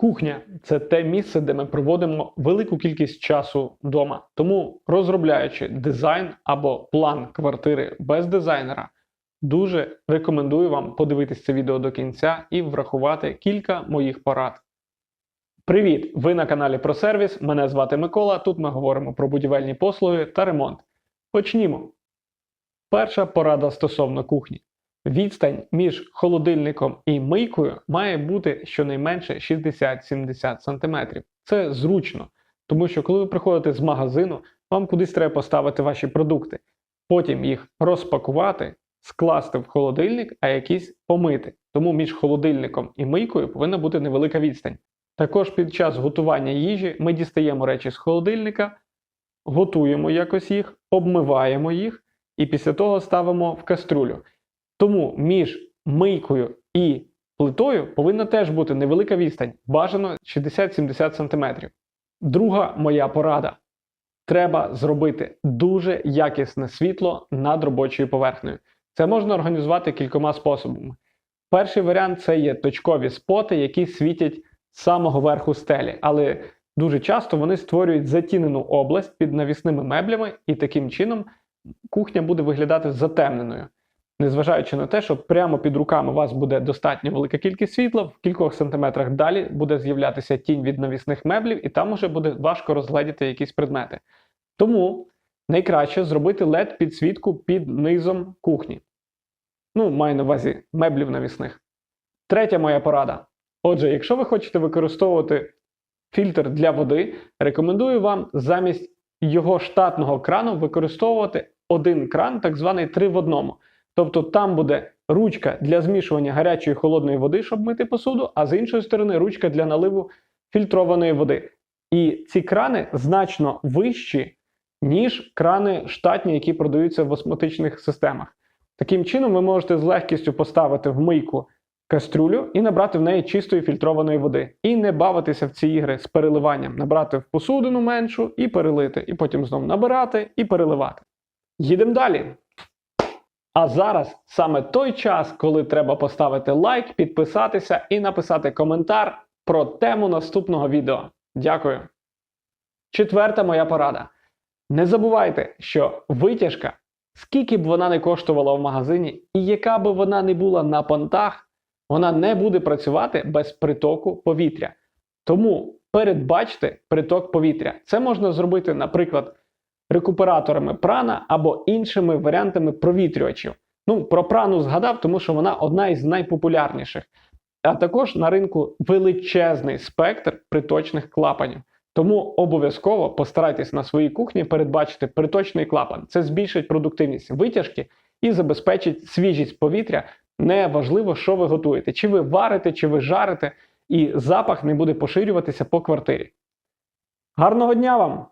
Кухня це те місце, де ми проводимо велику кількість часу вдома. Тому, розробляючи дизайн або план квартири без дизайнера, дуже рекомендую вам подивитися це відео до кінця і врахувати кілька моїх порад. Привіт! Ви на каналі про сервіс. Мене звати Микола. Тут ми говоримо про будівельні послуги та ремонт. Почнімо. Перша порада стосовно кухні. Відстань між холодильником і мийкою має бути щонайменше 60-70 см. Це зручно, тому що коли ви приходите з магазину, вам кудись треба поставити ваші продукти, потім їх розпакувати, скласти в холодильник, а якісь помити. Тому між холодильником і мийкою повинна бути невелика відстань. Також під час готування їжі ми дістаємо речі з холодильника, готуємо якось їх, обмиваємо їх і після того ставимо в каструлю. Тому між мийкою і плитою повинна теж бути невелика відстань, бажано 60-70 см. Друга моя порада. Треба зробити дуже якісне світло над робочою поверхнею. Це можна організувати кількома способами. Перший варіант це є точкові споти, які світять з самого верху стелі, але дуже часто вони створюють затінену область під навісними меблями, і таким чином кухня буде виглядати затемненою незважаючи на те, що прямо під руками у вас буде достатньо велика кількість світла, в кількох сантиметрах далі буде з'являтися тінь від навісних меблів, і там уже буде важко розгледіти якісь предмети. Тому найкраще зробити led підсвітку під низом кухні. Ну, маю на увазі меблів навісних. Третя моя порада. Отже, якщо ви хочете використовувати фільтр для води, рекомендую вам замість його штатного крану використовувати один кран, так званий 3 в одному. Тобто там буде ручка для змішування гарячої і холодної води, щоб мити посуду, а з іншої сторони ручка для наливу фільтрованої води. І ці крани значно вищі, ніж крани штатні, які продаються в осмотичних системах. Таким чином, ви можете з легкістю поставити в мийку кастрюлю і набрати в неї чистої фільтрованої води. І не бавитися в ці ігри з переливанням, набрати в посудину меншу і перелити, і потім знову набирати і переливати. Їдемо далі. А зараз саме той час, коли треба поставити лайк, підписатися і написати коментар про тему наступного відео. Дякую. Четверта моя порада. Не забувайте, що витяжка, скільки б вона не коштувала в магазині, і яка б вона не була на понтах, вона не буде працювати без притоку повітря. Тому передбачте приток повітря. Це можна зробити, наприклад, рекуператорами прана або іншими варіантами провітрювачів. Ну, про прану згадав, тому що вона одна із найпопулярніших. А також на ринку величезний спектр приточних клапанів. Тому обов'язково постарайтесь на своїй кухні передбачити приточний клапан. Це збільшить продуктивність витяжки і забезпечить свіжість повітря. Неважливо, що ви готуєте, чи ви варите, чи ви жарите, і запах не буде поширюватися по квартирі. Гарного дня вам!